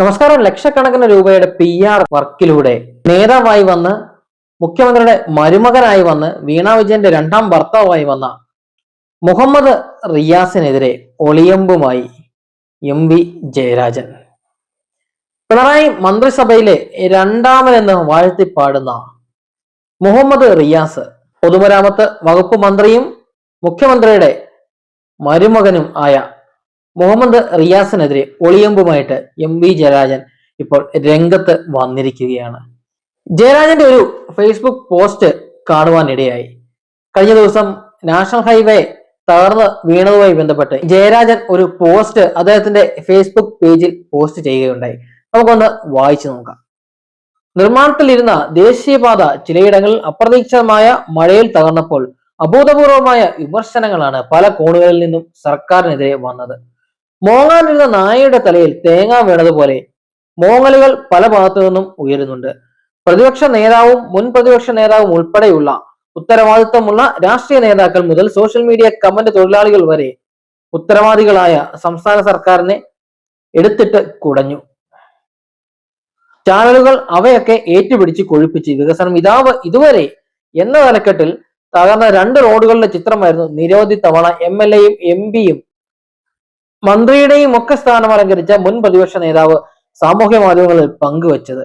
നമസ്കാരം. ലക്ഷക്കണക്കിന് രൂപയുടെ പി ആർ വർക്കിലൂടെ നേതാവായി വന്ന് മുഖ്യമന്ത്രിയുടെ മരുമകനായി വന്ന് വീണ വിജയന്റെ രണ്ടാം ഭർത്താവായി വന്ന മുഹമ്മദ് റിയാസിനെതിരെ ഒളിയമ്പുമായി എം വി ജയരാജൻ. പിണറായി മന്ത്രിസഭയിലെ രണ്ടാമനെന്ന് വാഴ്ത്തിപ്പാടുന്ന മുഹമ്മദ് റിയാസ് പൊതുമരാമത്ത് വകുപ്പ് മന്ത്രിയും മുഖ്യമന്ത്രിയുടെ മരുമകനും ആയ മുഹമ്മദ് റിയാസിനെതിരെ ഒളിയമ്പുമായിട്ട് എം വി ജയരാജൻ ഇപ്പോൾ രംഗത്ത് വന്നിരിക്കുകയാണ്. ജയരാജന്റെ ഒരു ഫേസ്ബുക്ക് പോസ്റ്റ് കാണുവാനിടയായി. കഴിഞ്ഞ ദിവസം നാഷണൽ ഹൈവേ തകർന്ന് വീണതുമായി ബന്ധപ്പെട്ട് ജയരാജൻ ഒരു പോസ്റ്റ് അദ്ദേഹത്തിന്റെ ഫേസ്ബുക്ക് പേജിൽ പോസ്റ്റ് ചെയ്യുകയുണ്ടായി. നമുക്കൊന്ന് വായിച്ചു നോക്കാം. നിർമ്മാണത്തിലിരുന്ന ദേശീയപാത ചിലയിടങ്ങളിൽ അപ്രതീക്ഷിതമായ മഴയിൽ തകർന്നപ്പോൾ അഭൂതപൂർവമായ വിമർശനങ്ങളാണ് പല കോണുകളിൽ നിന്നും സർക്കാരിനെതിരെ വന്നത്. മോങ്ങാനിരുന്ന നായയുടെ തലയിൽ തേങ്ങ വീണതുപോലെ മോങ്ങലുകൾ പല ഭാഗത്തു നിന്നും ഉയരുന്നുണ്ട്. പ്രതിപക്ഷ നേതാവും മുൻ പ്രതിപക്ഷ നേതാവും ഉൾപ്പെടെയുള്ള ഉത്തരവാദിത്തമുള്ള രാഷ്ട്രീയ നേതാക്കൾ മുതൽ സോഷ്യൽ മീഡിയ കമന്റ് തൊഴിലാളികൾ വരെ ഉത്തരവാദികളായ സംസ്ഥാന സർക്കാരിനെ എടുത്തിട്ട് കുടഞ്ഞു. ചാനലുകൾ അവയൊക്കെ ഏറ്റുപിടിച്ച് കൊഴുപ്പിച്ച് വികസനം ഇതാവ് ഇതുവരെ എന്ന തലക്കെട്ടിൽ തകർന്ന രണ്ട് റോഡുകളുടെ ചിത്രമായിരുന്നു നിരവധി തവണ എം എൽ എയും എം പിയും മന്ത്രിയുടെയും ഒക്കെ സ്ഥാനം അലങ്കരിച്ച മുൻ പ്രതിപക്ഷ നേതാവ് സാമൂഹ്യ മാധ്യമങ്ങളിൽ പങ്കുവച്ചത്.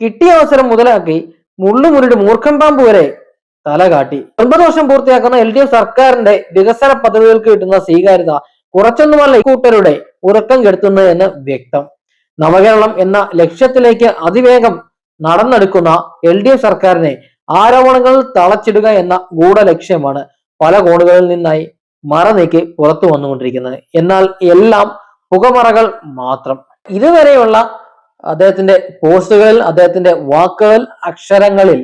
കിട്ടിയ അവസരം മുതലാക്കി മുള്ളുമുരുട് മൂർഖം പാമ്പ് വരെ തല കാട്ടി. ഒൻപത് വർഷം പൂർത്തിയാക്കുന്ന എൽ ഡി എഫ് സർക്കാരിന്റെ വികസന പദ്ധതികൾക്ക് കിട്ടുന്ന സ്വീകാര്യത കുറച്ചൊന്നുമല്ല ഇക്കൂട്ടരുടെ ഉറക്കം കെടുത്തുന്നത് എന്ന് വ്യക്തം. നവകേരളം എന്ന ലക്ഷ്യത്തിലേക്ക് അതിവേഗം നടന്നെടുക്കുന്ന എൽ ഡി എഫ് സർക്കാരിനെ ആരോപണങ്ങൾ തളച്ചിടുക എന്ന ഗൂഢലക്ഷ്യമാണ് പല കോണുകളിൽ നിന്നായി മറ നീക്കി പുറത്തു വന്നുകൊണ്ടിരിക്കുന്നത്. എന്നാൽ എല്ലാം പുകമറകൾ മാത്രം. ഇതുവരെയുള്ള അദ്ദേഹത്തിന്റെ പോസ്റ്റുകളിൽ അദ്ദേഹത്തിന്റെ വാക്കുകൾ അക്ഷരങ്ങളിൽ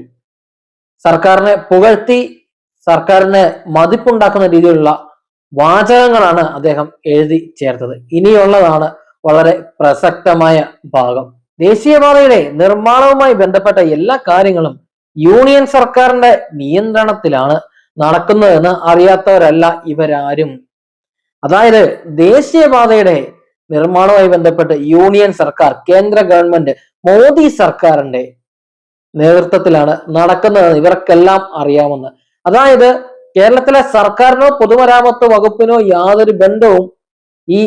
സർക്കാരിനെ പുകഴ്ത്തി സർക്കാരിന് മതിപ്പുണ്ടാക്കുന്ന രീതിയിലുള്ള വാചകങ്ങളാണ് അദ്ദേഹം എഴുതി ചേർത്തത്. ഇനിയുള്ളതാണ് വളരെ പ്രസക്തമായ ഭാഗം. ദേശീയപാതയുടെ നിർമ്മാണവുമായി ബന്ധപ്പെട്ട എല്ലാ കാര്യങ്ങളും യൂണിയൻ സർക്കാരിന്റെ നിയന്ത്രണത്തിലാണ് നടക്കുന്നതെന്ന് അറിയാത്തവരല്ല ഇവരാരും. അതായത് ദേശീയപാതയുടെ നിർമ്മാണവുമായി ബന്ധപ്പെട്ട് യൂണിയൻ സർക്കാർ കേന്ദ്ര ഗവൺമെന്റ് മോദി സർക്കാരിന്റെ നേതൃത്വത്തിലാണ് നടക്കുന്നതെന്ന് ഇവർക്കെല്ലാം അറിയാമെന്ന് അതായത് കേരളത്തിലെ സർക്കാരിനോ പൊതുമരാമത്ത് വകുപ്പിനോ യാതൊരു ബന്ധവും ഈ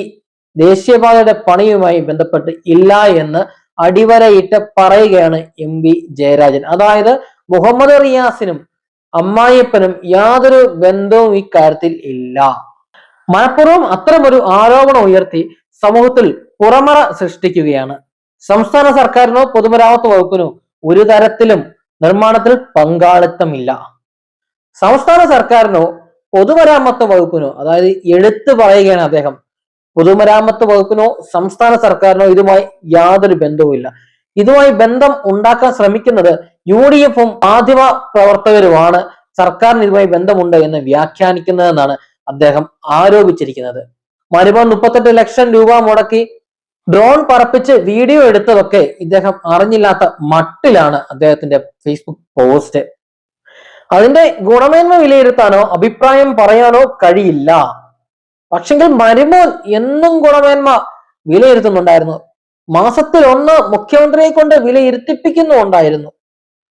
ദേശീയപാതയുടെ പണിയുമായി ബന്ധപ്പെട്ട് ഇല്ല എന്ന് അടിവരയിട്ട് പറയുകയാണ് എം വി ജയരാജൻ. അതായത് മുഹമ്മദ് റിയാസിനും അമ്മായിയപ്പനും യാതൊരു ബന്ധവും ഈ കാര്യത്തിൽ ഇല്ല. മനഃപൂർവം അത്തരമൊരു ആരോപണം ഉയർത്തി സമൂഹത്തിൽ പുറമറ സൃഷ്ടിക്കുകയാണ്. സംസ്ഥാന സർക്കാരിനോ പൊതുമരാമത്ത് വകുപ്പിനോ ഒരു തരത്തിലും നിർമ്മാണത്തിൽ പങ്കാളിത്തമില്ല. സംസ്ഥാന സർക്കാരിനോ പൊതുമരാമത്ത് വകുപ്പിനോ അതായത് എടുത്തു പറയുകയാണ് അദ്ദേഹം പൊതുമരാമത്ത് വകുപ്പിനോ സംസ്ഥാന സർക്കാരിനോ ഇതുമായി യാതൊരു ബന്ധവുമില്ല. ഇതുമായി ബന്ധം ഉണ്ടാക്കാൻ ശ്രമിക്കുന്നത് യു ഡി എഫും മാധ്യമ പ്രവർത്തകരുമാണ്. സർക്കാരിന് ഇതുമായി ബന്ധമുണ്ട് എന്ന് വ്യാഖ്യാനിക്കുന്നതെന്നാണ് അദ്ദേഹം ആരോപിച്ചിരിക്കുന്നത്. മരുമ മുപ്പത്തെട്ട് ലക്ഷം രൂപ മുടക്കി ഡ്രോൺ പറപ്പിച്ച് വീഡിയോ എടുത്തതൊക്കെ ഇദ്ദേഹം അറിഞ്ഞില്ലാത്ത മട്ടിലാണ് അദ്ദേഹത്തിന്റെ ഫേസ്ബുക്ക് പോസ്റ്റ്. അതിന്റെ ഗുണമേന്മ വിലയിരുത്താനോ അഭിപ്രായം പറയാനോ കഴിയില്ല. പക്ഷെങ്കിൽ മരുമോൻ എന്നും ഗുണമേന്മ വിലയിരുത്തുന്നുണ്ടായിരുന്നു. മാസത്തിൽ ഒന്ന് മുഖ്യമന്ത്രിയെ കൊണ്ട് വിലയിരുത്തിപ്പിക്കുന്നുണ്ടായിരുന്നു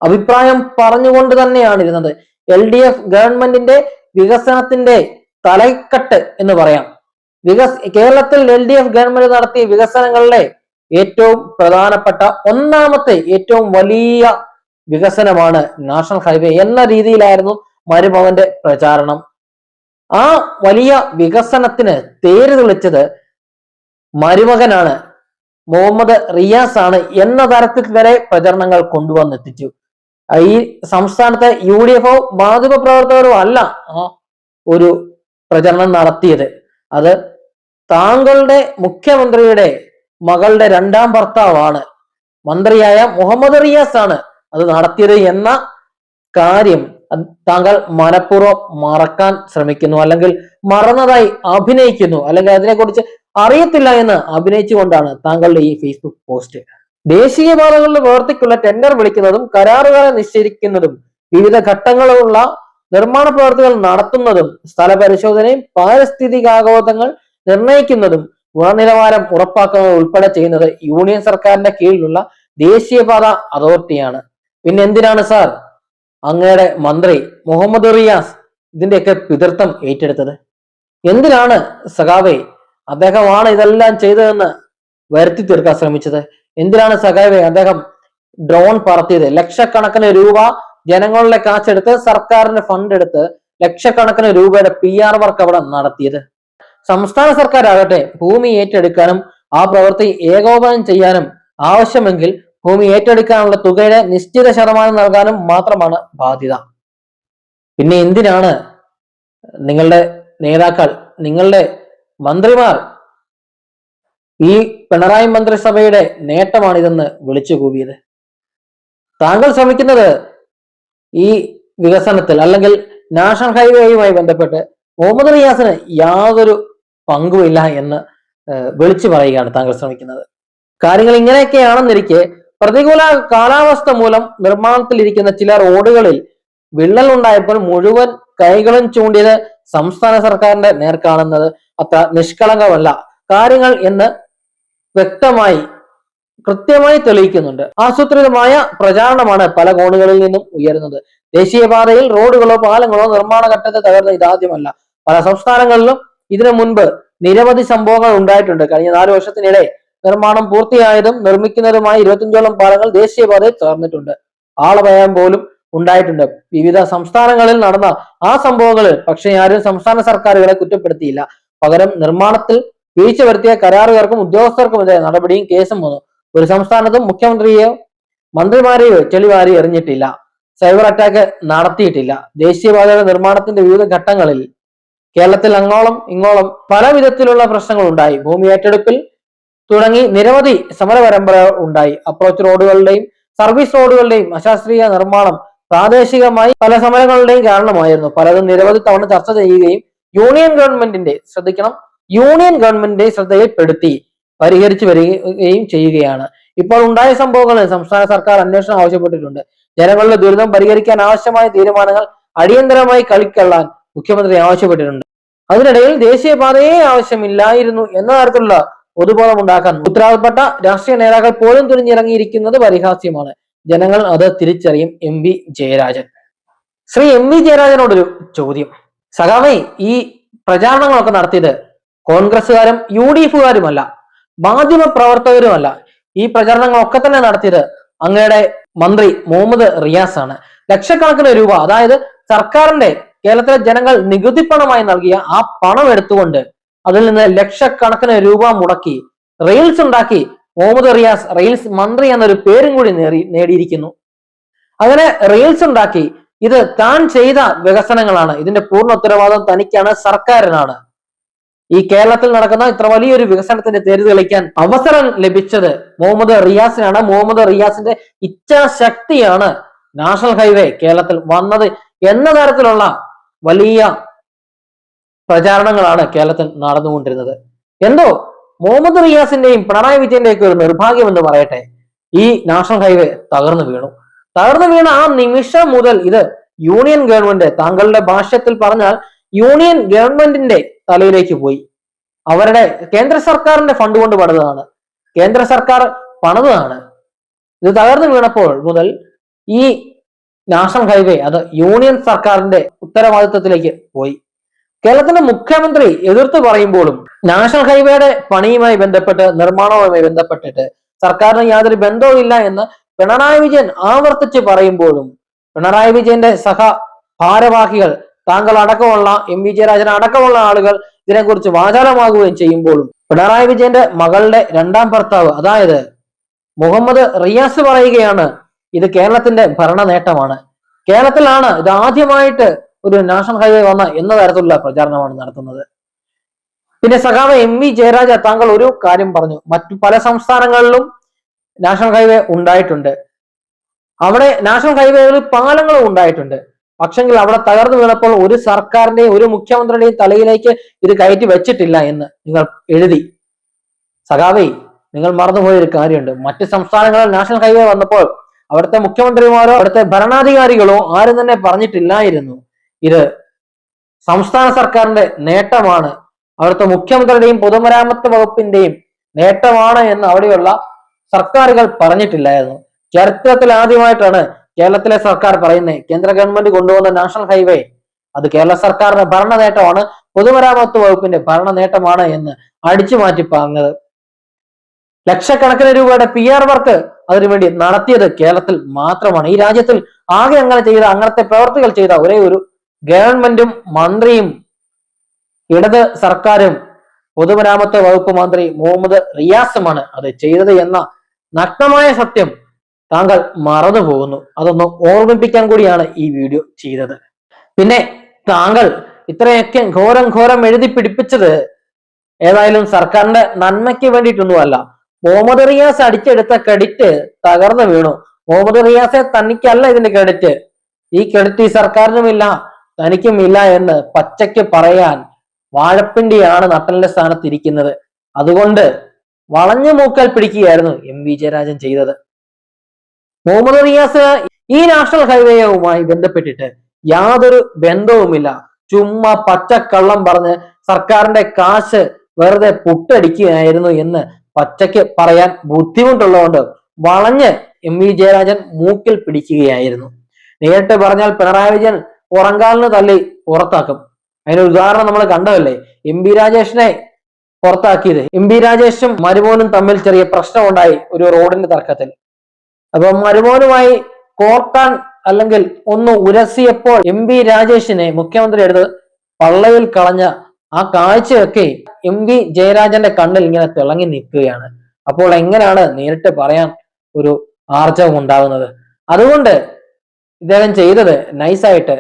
അഭിപ്രായം പറഞ്ഞുകൊണ്ട് തന്നെയാണ് ഇരുന്നത് എൽ ഡി എഫ് ഗവൺമെന്റിന്റെ വികസനത്തിന്റെ തലക്കെട്ട് എന്ന് പറയാം. വികസ കേരളത്തിൽ എൽ ഡി എഫ് ഗവൺമെന്റ് നടത്തിയ വികസനങ്ങളിലെ ഏറ്റവും പ്രധാനപ്പെട്ട ഒന്നാമത്തെ ഏറ്റവും വലിയ വികസനമാണ് നാഷണൽ ഹൈവേ എന്ന രീതിയിലായിരുന്നു മരുമകന്റെ പ്രചാരണം. ആ വലിയ വികസനത്തിന് തേര് തെളിച്ചത് മരുമകനാണ് മുഹമ്മദ് റിയാസ് ആണ് എന്ന തരത്തിൽ വരെ പ്രചരണങ്ങൾ കൊണ്ടുവന്നെത്തിച്ചു. ഈ സംസ്ഥാനത്തെ യു ഡി എഫോ മാധ്യമ പ്രവർത്തകരോ അല്ല ഒരു പ്രചരണം നടത്തിയത്. അത് താങ്കളുടെ മുഖ്യമന്ത്രിയുടെ മകളുടെ രണ്ടാം ഭർത്താവാണ്. മന്ത്രിയായ മുഹമ്മദ് റിയാസ് ആണ് അത് നടത്തിയത് എന്ന കാര്യം താങ്കൾ മനഃപൂർവം മറക്കാൻ ശ്രമിക്കുന്നു അല്ലെങ്കിൽ മറന്നതായി അഭിനയിക്കുന്നു അല്ലെങ്കിൽ അതിനെക്കുറിച്ച് അറിയത്തില്ല എന്ന് അഭിനയിച്ചുകൊണ്ടാണ് താങ്കളുടെ ഈ ഫേസ്ബുക്ക് പോസ്റ്റ് ദേശീയപാതകളുടെ പ്രവർത്തിക്കുള്ള ടെൻഡർ വിളിക്കുന്നതും കരാറുകളെ നിശ്ചയിക്കുന്നതും വിവിധ ഘട്ടങ്ങളുള്ള നിർമ്മാണ പ്രവർത്തികൾ നടത്തുന്നതും സ്ഥലപരിശോധനയും പാരിസ്ഥിതികാഘാതങ്ങൾ നിർണയിക്കുന്നതും ഗുണനിലവാരം ഉറപ്പാക്കുന്നത് ഉൾപ്പെടെ ചെയ്യുന്നത് യൂണിയൻ സർക്കാരിന്റെ കീഴിലുള്ള ദേശീയപാത അതോറിറ്റിയാണ് പിന്നെ എന്തിനാണ് സാർ അങ്ങയുടെ മന്ത്രി മുഹമ്മദ് റിയാസ് ഇതിന്റെയൊക്കെ പിതൃത്വം ഏറ്റെടുത്തത്? എന്തിനാണ് സഖാവെ അദ്ദേഹമാണ് ഇതെല്ലാം ചെയ്തതെന്ന് വരുത്തി തീർക്കാൻ ശ്രമിച്ചത്. എന്തിനാണ് സഖാവെ അദ്ദേഹം ഡ്രോൺ പറത്തിയത്? ലക്ഷക്കണക്കിന് രൂപ ജനങ്ങളുടെ കാശെടുത്ത് സർക്കാരിന്റെ ഫണ്ട് എടുത്ത് ലക്ഷക്കണക്കിന് രൂപയുടെ പി ആർ വർക്ക് അവിടെ നടത്തിയത്. സംസ്ഥാന സർക്കാരാകട്ടെ ഭൂമി ഏറ്റെടുക്കാനും ആ പ്രവൃത്തി ഏകോപനം ചെയ്യാനും ആവശ്യമെങ്കിൽ ഭൂമി ഏറ്റെടുക്കാനുള്ള തുകയുടെ നിശ്ചിത ശതമാനം നൽകാനും മാത്രമാണ് ബാധ്യത. പിന്നെ എന്തിനാണ് നിങ്ങളുടെ നേതാക്കൾ നിങ്ങളുടെ മന്ത്രിമാർ ഈ പിണറായി മന്ത്രിസഭയുടെ നേട്ടമാണിതെന്ന് വിളിച്ചു കൂവിയത്. താങ്കൾ ശ്രമിക്കുന്നത് ഈ വികസനത്തിൽ അല്ലെങ്കിൽ നാഷണൽ ഹൈവേയുമായി ബന്ധപ്പെട്ട് മുഹമ്മദ് റിയാസിന് യാതൊരു പങ്കുമില്ല എന്ന് വിളിച്ചു പറയുകയാണ് താങ്കൾ ശ്രമിക്കുന്നത്. കാര്യങ്ങൾ ഇങ്ങനെയൊക്കെയാണെന്നിരിക്കെ പ്രതികൂല കാലാവസ്ഥ മൂലം നിർമ്മാണത്തിലിരിക്കുന്ന ചില റോഡുകളിൽ വിള്ളൽ ഉണ്ടായപ്പോൾ മുഴുവൻ കൈകളും ചൂണ്ടിയത് സംസ്ഥാന സർക്കാരിന്റെ നേർക്കാണുന്നത് അത്ര നിഷ്കളങ്കമല്ല. കാര്യങ്ങൾ എന്ന് വ്യക്തമായി കൃത്യമായി തെളിയിക്കുന്നുണ്ട്. ആസൂത്രിതമായ പ്രചാരണമാണ് പല കോണുകളിൽ നിന്നും ഉയരുന്നത്. ദേശീയപാതയിൽ റോഡുകളോ പാലങ്ങളോ നിർമ്മാണ ഘട്ടത്തെ തകർന്ന ഇതാദ്യമല്ല. പല സംസ്ഥാനങ്ങളിലും ഇതിനു മുൻപ് നിരവധി സംഭവങ്ങൾ ഉണ്ടായിട്ടുണ്ട്. കഴിഞ്ഞ നാല് വർഷത്തിനിടെ നിർമ്മാണം പൂർത്തിയായതും നിർമ്മിക്കുന്നതുമായ ഇരുപത്തിയഞ്ചോളം പാലങ്ങൾ ദേശീയപാതയിൽ തകർന്നിട്ടുണ്ട്. ആളഭയം പോലും ഉണ്ടായിട്ടുണ്ട്. വിവിധ സംസ്ഥാനങ്ങളിൽ നടന്ന ആ സംഭവങ്ങളിൽ പക്ഷേ ആരും സംസ്ഥാന സർക്കാരുകളെ കുറ്റപ്പെടുത്തിയില്ല. പകരം നിർമ്മാണത്തിൽ വീഴ്ച വരുത്തിയ കരാറുകാർക്കും ഉദ്യോഗസ്ഥർക്കുമെതിരെ നടപടിയും കേസും വന്നു. ഒരു സംസ്ഥാനത്തും മുഖ്യമന്ത്രിയെയോ മന്ത്രിമാരെയോ ചെളിവാരി എറിഞ്ഞിട്ടില്ല. സൈബർ അറ്റാക്ക് നടത്തിയിട്ടില്ല. ദേശീയപാതയുടെ നിർമ്മാണത്തിന്റെ വിവിധ ഘട്ടങ്ങളിൽ കേരളത്തിൽ അങ്ങോളം ഇങ്ങോളം പല വിധത്തിലുള്ള പ്രശ്നങ്ങൾ ഉണ്ടായി. ഭൂമി ഏറ്റെടുപ്പിൽ തുടങ്ങി നിരവധി സമര പരമ്പരകൾ ഉണ്ടായി. അപ്രോച്ച് റോഡുകളുടെയും സർവീസ് റോഡുകളുടെയും അശാസ്ത്രീയ നിർമ്മാണം പ്രാദേശികമായി പല സമരങ്ങളുടെയും കാരണമായിരുന്നു. പലതും നിരവധി തവണ ചർച്ച ചെയ്യുകയും യൂണിയൻ ഗവൺമെന്റിന്റെ ശ്രദ്ധിക്കണം. യൂണിയൻ ഗവൺമെന്റിന്റെ ശ്രദ്ധയിൽപ്പെടുത്തി പരിഹരിച്ചു വരികയും ചെയ്യുകയാണ്. ഇപ്പോൾ ഉണ്ടായ സംഭവങ്ങളിൽ സംസ്ഥാന സർക്കാർ അന്വേഷണം ആവശ്യപ്പെട്ടിട്ടുണ്ട്. ജനങ്ങളുടെ ദുരിതം പരിഹരിക്കാൻ ആവശ്യമായ തീരുമാനങ്ങൾ അടിയന്തരമായി കളിക്കൊള്ളാൻ മുഖ്യമന്ത്രി ആവശ്യപ്പെട്ടിട്ടുണ്ട്. അതിനിടയിൽ ദേശീയപാതയെ ആവശ്യമില്ലായിരുന്നു എന്ന തരത്തിലുള്ള പൊതുബോധം ഉണ്ടാക്കാൻ ഉത്തരവാദപ്പെട്ട രാഷ്ട്രീയ നേതാക്കൾ പോലും തുനിഞ്ഞിറങ്ങിയിരിക്കുന്നത് പരിഹാസ്യമാണ്. ജനങ്ങൾ അത് തിരിച്ചറിയും. M V Jayarajan. Shri M V ജയരാജനോടൊരു ചോദ്യം. സഖാമേ ഈ പ്രചാരണങ്ങളൊക്കെ നടത്തിയത് കോൺഗ്രസ്സുകാരും യു ഡി എഫുകാരുമല്ല മാധ്യമ പ്രവർത്തകരുമല്ല ഈ പ്രചരണങ്ങളൊക്കെ തന്നെ നടത്തിയത് അങ്ങയുടെ മന്ത്രി മുഹമ്മദ് റിയാസ് ആണ് ലക്ഷക്കണക്കിന് രൂപ അതായത് സർക്കാരിന്റെ കേരളത്തിലെ ജനങ്ങൾ നികുതി പണമായി നൽകിയ ആ പണം എടുത്തുകൊണ്ട് അതിൽ നിന്ന് ലക്ഷക്കണക്കിന് രൂപ മുടക്കി റെയിൽസ് ഉണ്ടാക്കി മുഹമ്മദ് റിയാസ് റെയിൽസ് മന്ത്രി എന്നൊരു പേരും കൂടി നേടി നേടിയിരിക്കുന്നു. അങ്ങനെ റെയിൽസ് ഉണ്ടാക്കി ഇത് താൻ ചെയ്ത വികസനങ്ങളാണ്. ഇതിന്റെ പൂർണ ഉത്തരവാദിത്വം തനിക്കാണ് സർക്കാരിനാണ്. ഈ കേരളത്തിൽ നടക്കുന്ന ഇത്ര വലിയൊരു വികസനത്തിന്റെ തേര് തെളിക്കാൻ അവസരം ലഭിച്ചത് മുഹമ്മദ് റിയാസിനാണ്. മുഹമ്മദ് റിയാസിന്റെ ഇച്ഛാശക്തിയാണ് നാഷണൽ ഹൈവേ കേരളത്തിൽ വന്നത് എന്ന തരത്തിലുള്ള വലിയ പ്രചാരണങ്ങളാണ് കേരളത്തിൽ നടന്നുകൊണ്ടിരുന്നത്. എന്തോ മുഹമ്മദ് റിയാസിന്റെയും പിണറായി വിജയന്റെയും ഒക്കെ ഒരു നിർഭാഗ്യം എന്ന് പറയട്ടെ. ഈ നാഷണൽ ഹൈവേ തകർന്നു വീണു. തകർന്നു വീണ ആ നിമിഷം മുതൽ ഇത് യൂണിയൻ ഗവൺമെന്റ് താങ്കളുടെ ഭാഷത്തിൽ പറഞ്ഞാൽ യൂണിയൻ ഗവൺമെന്റിന്റെ തലയിലേക്ക് പോയി. അവരുടെ കേന്ദ്ര സർക്കാരിന്റെ ഫണ്ട് കൊണ്ട് പണിതാണ് കേന്ദ്ര സർക്കാർ പണിതാണ് ഇത് തകർന്നു വീണപ്പോൾ മുതൽ ഈ നാഷണൽ ഹൈവേ അത് യൂണിയൻ സർക്കാരിന്റെ ഉത്തരവാദിത്വത്തിലേക്ക് പോയി. കേരളത്തിന്റെ മുഖ്യമന്ത്രി എതിർത്ത് പറയുമ്പോഴും നാഷണൽ ഹൈവേയുടെ പണിയുമായി ബന്ധപ്പെട്ട് നിർമ്മാണവുമായി ബന്ധപ്പെട്ടിട്ട് സർക്കാരിന് യാതൊരു ബന്ധവും ഇല്ല എന്ന് പിണറായി വിജയൻ ആവർത്തിച്ച് പറയുമ്പോഴും പിണറായി വിജയന്റെ സഹ ഭാരവാഹികൾ താങ്കൾ അടക്കമുള്ള എം വി ജയരാജൻ അടക്കമുള്ള ആളുകൾ ഇതിനെക്കുറിച്ച് വാചാലമാകുകയും ചെയ്യുമ്പോഴും പിണറായി വിജയന്റെ മകളുടെ രണ്ടാം ഭർത്താവ് അതായത് മുഹമ്മദ് റിയാസ് പറയുകയാണ് ഇത് കേരളത്തിന്റെ ഭരണ നേട്ടമാണ് കേരളത്തിലാണ് ഇത് ആദ്യമായിട്ട് ഒരു നാഷണൽ ഹൈവേ വന്ന എന്ന തരത്തിലുള്ള പ്രചാരണമാണ് നടത്തുന്നത്. പിന്നെ സഖാവ് എം വി ജയരാജ താങ്കൾ ഒരു കാര്യം പറഞ്ഞു മറ്റു പല സംസ്ഥാനങ്ങളിലും നാഷണൽ ഹൈവേ ഉണ്ടായിട്ടുണ്ട്. അവിടെ നാഷണൽ ഹൈവേകളിൽ പാലങ്ങളും ഉണ്ടായിട്ടുണ്ട്. പക്ഷെങ്കിൽ അവിടെ തകർന്നു വീണപ്പോൾ ഒരു സർക്കാരിന്റെയും ഒരു മുഖ്യമന്ത്രിയുടെയും തലയിലേക്ക് ഇത് കയറ്റി വെച്ചിട്ടില്ല എന്ന് നിങ്ങൾ എഴുതി. സഖാവേ നിങ്ങൾ മറന്നുപോയ ഒരു കാര്യമുണ്ട്. മറ്റ് സംസ്ഥാനങ്ങളിൽ നാഷണൽ ഹൈവേ വന്നപ്പോൾ അവിടുത്തെ മുഖ്യമന്ത്രിമാരോ അവിടുത്തെ ഭരണാധികാരികളോ ആരും തന്നെ പറഞ്ഞിട്ടില്ലായിരുന്നു. ഇത് സംസ്ഥാന സർക്കാരിന്റെ നേട്ടമാണ്. അവിടുത്തെ മുഖ്യമന്ത്രിയുടെയും പൊതുമരാമത്ത് വകുപ്പിന്റെയും നേട്ടമാണ് എന്ന് അവിടെയുള്ള സർക്കാരുകൾ പറഞ്ഞിട്ടില്ലായിരുന്നു. ചരിത്രത്തിൽ ആദ്യമായിട്ടാണ് കേരളത്തിലെ സർക്കാർ പറയുന്നത്. കേന്ദ്ര ഗവൺമെന്റ് കൊണ്ടുവന്ന നാഷണൽ ഹൈവേ. അത് കേരള സർക്കാരിന്റെ ഭരണ നേട്ടമാണ് പൊതുമരാമത്ത് വകുപ്പിന്റെ ഭരണ നേട്ടമാണ് എന്ന് അടിച്ചു മാറ്റി പറഞ്ഞത്. ലക്ഷക്കണക്കിന് രൂപയുടെ പി ആർ വർക്ക് അതിനുവേണ്ടി നടത്തിയത് കേരളത്തിൽ മാത്രമാണ്. ഈ രാജ്യത്തിൽ ആകെ അങ്ങനെ ചെയ്ത അങ്ങനത്തെ പ്രവർത്തികൾ ചെയ്ത ഒരേ ഒരു ഗവൺമെന്റും മന്ത്രിയും ഇടത് സർക്കാരും പൊതുമരാമത്ത് വകുപ്പ് മന്ത്രി മുഹമ്മദ് റിയാസുമാണ് അത് ചെയ്തത് എന്ന നഗ്നമായ സത്യം താങ്കൾ മറന്നു പോകുന്നു. അതൊന്ന് ഓർമ്മിപ്പിക്കാൻ കൂടിയാണ് ഈ വീഡിയോ ചെയ്തത്. പിന്നെ താങ്കൾ ഇത്രയൊക്കെ ഘോരം ഘോരം എഴുതി പിടിപ്പിച്ചത് ഏതായാലും സർക്കാരിന്റെ നന്മയ്ക്ക് വേണ്ടിയിട്ടൊന്നുമല്ല. മുഹമ്മദ് റിയാസ് അടിച്ചെടുത്ത ക്രെഡിറ്റ് തകർന്നു വീണു. മുഹമ്മദ് റിയാസെ തനിക്കല്ല ഇതിന്റെ ക്രെഡിറ്റ് ഈ ക്രെഡിറ്റ് ഈ സർക്കാരിനുമില്ല തനിക്കുമില്ല എന്ന് പച്ചയ്ക്ക് പറയാൻ വാഴപ്പിണ്ടിയാണ് നട്ടലിന്റെ സ്ഥാനത്ത് ഇരിക്കുന്നത്. അതുകൊണ്ട് വളഞ്ഞു മൂക്കാൽ പിടിക്കുകയായിരുന്നു എം വി ജയരാജൻ ചെയ്തത്. മുഹമ്മദ് റിയാസ് ഈ നാഷണൽ ഹൈവേയുമായി ബന്ധപ്പെട്ടിട്ട് യാതൊരു ബന്ധവുമില്ല. ചുമ്മാ പച്ചക്കള്ളം പറഞ്ഞ് സർക്കാരിന്റെ കാശ് വെറുതെ പുട്ടടിക്കുകയായിരുന്നു എന്ന് പച്ചയ്ക്ക് പറയാൻ ബുദ്ധിമുട്ടുള്ളതുകൊണ്ട് വളഞ്ഞ് എം വി ജയരാജൻ മൂക്കിൽ പിടിക്കുകയായിരുന്നു. നേരിട്ട് പറഞ്ഞാൽ പിണറായി വിജയൻ പുറങ്കാലിന് തള്ളി പുറത്താക്കും. അതിനൊരു ഉദാഹരണം നമ്മൾ കണ്ടതല്ലേ? എം ബി രാജേഷിനെ പുറത്താക്കിയത്. എം ബി രാജേഷും മരുമോനും തമ്മിൽ ചെറിയ പ്രശ്നമുണ്ടായി ഒരു റോഡിന്റെ തർക്കത്തിൽ. അപ്പൊ മരുമോനുമായി കോർക്കാൻ അല്ലെങ്കിൽ ഒന്ന് ഉരസിയപ്പോൾ എം ബി രാജേഷിനെ മുഖ്യമന്ത്രി എടുത്ത് പള്ളയിൽ കളഞ്ഞ ആ കാഴ്ചയൊക്കെ എം വി ജയരാജന്റെ കണ്ണിൽ ഇങ്ങനെ തിളങ്ങി നിൽക്കുകയാണ്. അപ്പോൾ എങ്ങനെയാണ് നേരിട്ട് പറയാൻ ഒരു ആർജവം ഉണ്ടാകുന്നത്? അതുകൊണ്ട് ഇദ്ദേഹം ചെയ്തത് നൈസായിട്ട്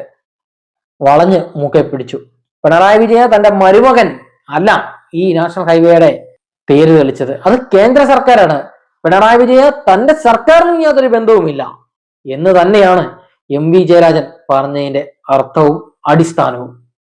വളഞ്ഞ് മൂക്കെ പിടിച്ചു. പിണറായി വിജയൻ തന്റെ മരുമകൻ അല്ല ഈ നാഷണൽ ഹൈവേയുടെ പേര് തെളിച്ചത്. അത് കേന്ദ്ര സർക്കാരാണ്. പിണറായി വിജയ തന്റെ സർക്കാരിനും യാതൊരു ബന്ധവുമില്ല എന്ന് തന്നെയാണ് എം വി ജയരാജൻ പറഞ്ഞതിന്റെ അർത്ഥവും അടിസ്ഥാനവും.